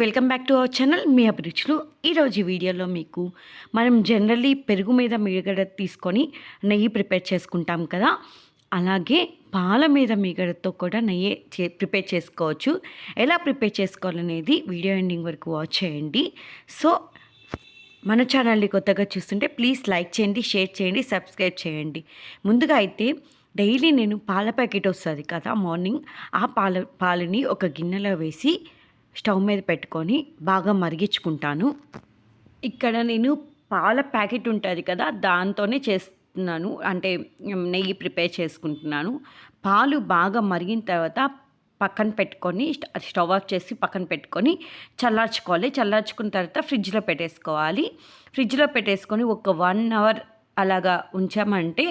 Welcome back to our channel. మీ అభిరుచులు. ఈరోజు ఈ వీడియోలో మీకు మనం జనరల్లీ పెరుగు మీద మీగడ తీసుకొని నెయ్యి ప్రిపేర్ చేసుకుంటాం కదా. అలాగే పాల మీద మీగడతో కూడా నెయ్యి చే ప్రిపేర్ చేసుకోవచ్చు. ఎలా ప్రిపేర్ చేసుకోవాలనేది వీడియో ఎండింగ్ వరకు వాచ్ చేయండి. సో మన ఛానల్ని కొత్తగా చూస్తుంటే ప్లీజ్ లైక్ చేయండి షేర్ చేయండి సబ్స్క్రైబ్ చేయండి. ముందుగా అయితే డైలీ నేను పాల ప్యాకెట్ వస్తుంది కదా మార్నింగ్. ఆ పాల పాలని ఒక గిన్నెలో వేసి స్టవ్ మీద పెట్టుకొని బాగా మరిగించుకుంటాను. ఇక్కడ నేను పాల ప్యాకెట్ ఉంటుంది కదా దాంతోనే చేస్తున్నాను. అంటే నెయ్యి ప్రిపేర్ చేసుకుంటున్నాను. పాలు బాగా మరిగిన తర్వాత పక్కన పెట్టుకొని స్టవ్ ఆఫ్ చేసి పక్కన పెట్టుకొని చల్లార్చుకోవాలి. చల్లార్చుకున్న తర్వాత ఫ్రిడ్జ్లో పెట్టేసుకోవాలి. ఫ్రిడ్జ్లో పెట్టేసుకొని ఒక వన్ అవర్ అలాగా ఉంచామంటే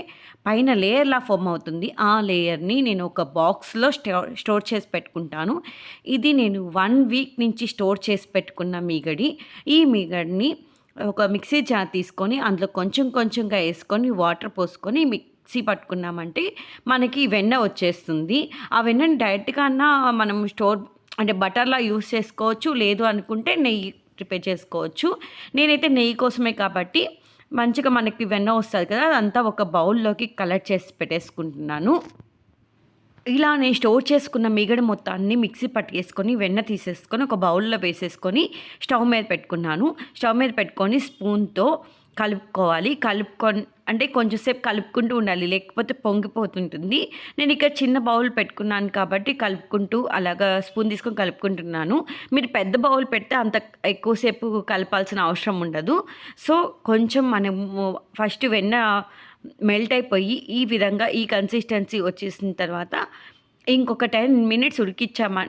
పైన లేయర్లా ఫామ్ అవుతుంది. ఆ లేయర్ని నేను ఒక బాక్స్లో స్టోర్ స్టోర్ చేసి పెట్టుకుంటాను. ఇది నేను వన్ వీక్ నుంచి స్టోర్ చేసి పెట్టుకున్న మీగడి. ఈ మీగడిని ఒక మిక్సీ జార్ తీసుకొని అందులో కొంచెం కొంచెంగా వేసుకొని వాటర్ పోసుకొని మిక్సీ పట్టుకున్నామంటే మనకి వెన్న వచ్చేస్తుంది. ఆ వెన్నని డైరెక్ట్గా మనం స్టోర్ అంటే బటర్లా యూస్ చేసుకోవచ్చు. లేదు అనుకుంటే నెయ్యి ప్రిపేర్ చేసుకోవచ్చు. నేనైతే నెయ్యి కోసమే కాబట్టి మంచిగా మనకి వెన్న వస్తుంది కదా అదంతా ఒక బౌల్లోకి కలెక్ట్ చేసి పెట్టేసుకుంటున్నాను. ఇలా నేను స్టోర్ చేసుకున్న మిగడ మొత్తాన్ని మిక్సీ పట్టేసుకొని వెన్న తీసేసుకొని ఒక బౌల్లో వేసేసుకొని స్టవ్ మీద పెట్టుకున్నాను. స్టవ్ మీద పెట్టుకొని స్పూన్తో కలుపుకోవాలి. కలుపుకొని అంటే కొంచెంసేపు కలుపుకుంటూ ఉండాలి లేకపోతే పొంగిపోతుంటుంది. నేను ఇక్కడ చిన్న బౌల్ పెట్టుకున్నాను కాబట్టి కలుపుకుంటూ అలాగా స్పూన్ తీసుకొని కలుపుకుంటున్నాను. మీరు పెద్ద బౌల్ పెడితే అంత ఎక్కువసేపు కలపాల్సిన అవసరం ఉండదు. సో కొంచెం మనము ఫస్ట్ వెన్న మెల్ట్ అయిపోయి ఈ విధంగా ఈ కన్సిస్టెన్సీ వచ్చేసిన తర్వాత ఇంకొక టెన్ మినిట్స్ ఉడికిచ్చామ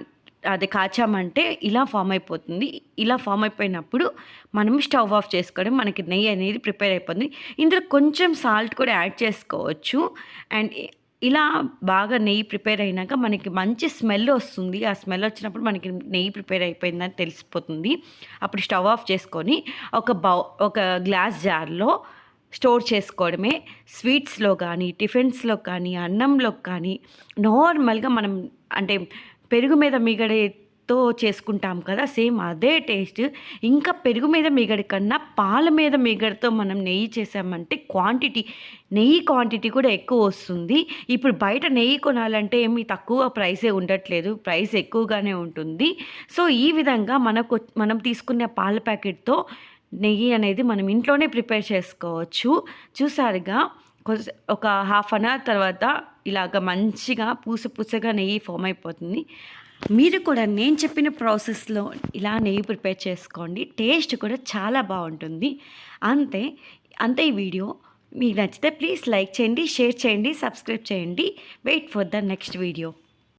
అది కాచామంటే ఇలా ఫామ్ అయిపోతుంది. ఇలా ఫామ్ అయిపోయినప్పుడు మనం స్టవ్ ఆఫ్ చేసుకోవడం మనకి నెయ్యి అనేది ప్రిపేర్ అయిపోతుంది. ఇందులో కొంచెం సాల్ట్ కూడా యాడ్ చేసుకోవచ్చు. అండ్ ఇలా బాగా నెయ్యి ప్రిపేర్ అయినాక మనకి మంచి స్మెల్ వస్తుంది. ఆ స్మెల్ వచ్చినప్పుడు మనకి నెయ్యి ప్రిపేర్ అయిపోయిందని తెలిసిపోతుంది. అప్పుడు స్టవ్ ఆఫ్ చేసుకొని ఒక బౌ ఒక గ్లాస్ జార్లో స్టోర్ చేసుకోవడమే. స్వీట్స్లో కానీ టిఫిన్స్లో కానీ అన్నంలో కానీ నార్మల్గా మనం అంటే పెరుగు మీద మిగడతో చేసుకుంటాం కదా సేమ్ అదే టేస్ట్. ఇంకా పెరుగు మీద మిగడి కన్నా పాల మీద మిగడితో మనం నెయ్యి చేసామంటే క్వాంటిటీ నెయ్యి క్వాంటిటీ కూడా ఎక్కువ వస్తుంది. ఇప్పుడు బయట నెయ్యి కొనాలంటే ఏమి తక్కువ ప్రైసే ఉండట్లేదు ప్రైస్ ఎక్కువగానే ఉంటుంది. సో ఈ విధంగా మనకు మనం తీసుకునే పాల ప్యాకెట్తో నెయ్యి అనేది మనం ఇంట్లోనే ప్రిపేర్ చేసుకోవచ్చు. చూసారుగా? కొంచెం ఒక హాఫ్ అన్ అవర్ తర్వాత ఇలాగ మంచిగా పూస పూసగా నెయ్యి ఫామ్ అయిపోతుంది. మీరు కూడా నేను చెప్పిన ప్రాసెస్లో ఇలా నెయ్యి ప్రిపేర్ చేసుకోండి. టేస్ట్ కూడా చాలా బాగుంటుంది. అంతే అంతే ఈ వీడియో. మీకు నచ్చితే ప్లీజ్ లైక్ చేయండి షేర్ చేయండి సబ్స్క్రైబ్ చేయండి. Wait for the next video.